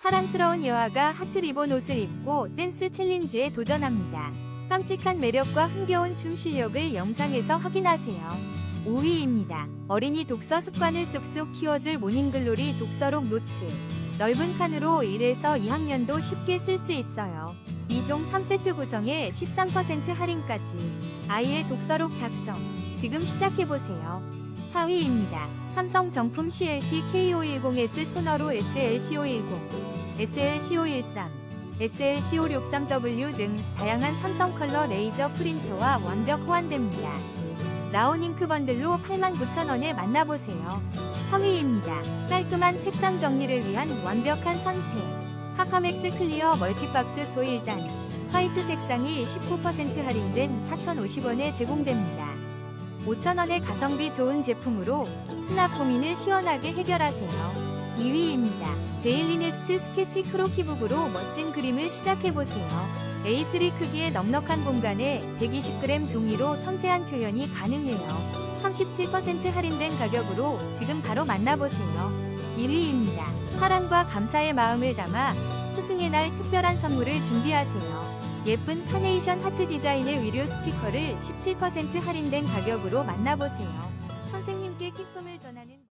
사랑스러운 여아가 하트 리본 옷을 입고 댄스 챌린지에 도전합니다. 깜찍한 매력과 흥겨운 춤 실력을 영상에서 확인하세요. 5위입니다. 어린이 독서 습관을 쑥쑥 키워줄 모닝글로리 독서록 노트. 넓은 칸으로 1에서 2학년도 쉽게 쓸 수 있어요. 2종 3세트 구성에 13% 할인까지. 아이의 독서록 작성. 지금 시작해보세요. 4위입니다. 삼성 정품 CLT K510S 토너로 SLC510, SLC513, SLC563W 등 다양한 삼성 컬러 레이저 프린터와 완벽 호환됩니다. 라온 잉크 번들로 89,000원에 만나보세요. 3위입니다. 깔끔한 책상 정리를 위한 완벽한 선택. 카카맥스 클리어 멀티박스 소일단. 화이트 색상이 19% 할인된 4,050원에 제공됩니다. 5,000원의 가성비 좋은 제품으로 수납 고민을 시원하게 해결하세요. 2위입니다. 데일리네스트 스케치 크로키북으로 멋진 그림을 시작해보세요. A3 크기의 넉넉한 공간에 120g 종이로 섬세한 표현이 가능해요. 37% 할인된 가격으로 지금 바로 만나보세요. 1위입니다. 사랑과 감사의 마음을 담아 스승의 날 특별한 선물을 준비하세요. 예쁜 카네이션 하트 디자인의 위료 스티커를 17% 할인된 가격으로 만나보세요. 선생님께 기쁨을 전하는